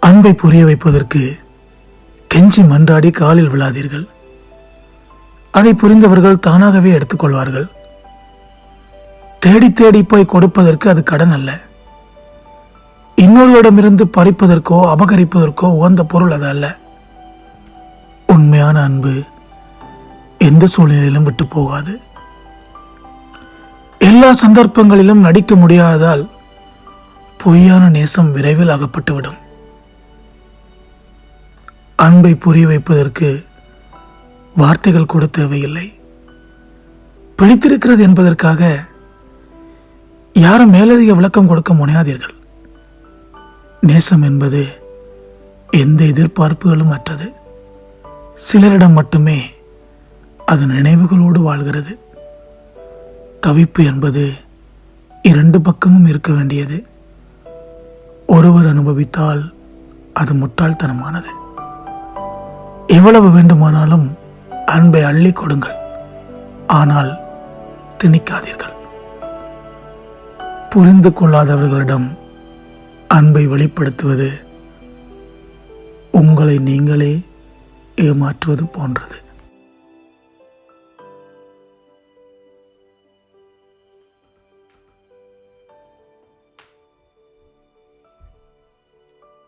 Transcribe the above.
அன்பை புரிய வைப்பதற்கு கெஞ்சி மன்றாடி காலில் விழாதீர்கள். அதை புரிந்தவர்கள் தானாகவே எடுத்துக்கொள்வார்கள். தேடி தேடி போய் கொடுப்பதற்கு அது கடன் அல்ல. இன்னொருவரிடமிருந்து பறிப்பதற்கோ அபகரிப்பதற்கோ உகந்த பொருள் அது அல்ல. உண்மையான அன்பு எந்த சூழ்நிலையிலும் விட்டு போகாது. எல்லா சந்தர்ப்பங்களிலும் நடிக்க முடியாததால் பொய்யான நேசம் விரைவில் அகப்பட்டுவிடும். அன்பை புரிய வைப்பதற்கு வார்த்தைகள் கூட தேவையில்லை. பிடித்திருக்கிறது என்பதற்காக யாரும் மேலதிக விளக்கம் கொடுக்க முனையாதீர்கள். நேசம் என்பது எந்த எதிர்பார்ப்புகளும் அற்றது. சிலரிடம் மட்டுமே அது நினைவுகளோடு வாழ்கிறது. தவிப்பு என்பது இரண்டு பக்கமும் இருக்க வேண்டியது. ஒருவர் அனுபவித்தால் அது முட்டாள்தனமானது. எவ்வளவு வேண்டுமானாலும் அன்பை அள்ளி கொடுங்கள். ஆனால் திணிக்காதீர்கள். புரிந்து கொள்ளாதவர்களிடம் அன்பை வெளிப்படுத்துவது உங்களை நீங்களே ஏமாற்றுவது போன்றது.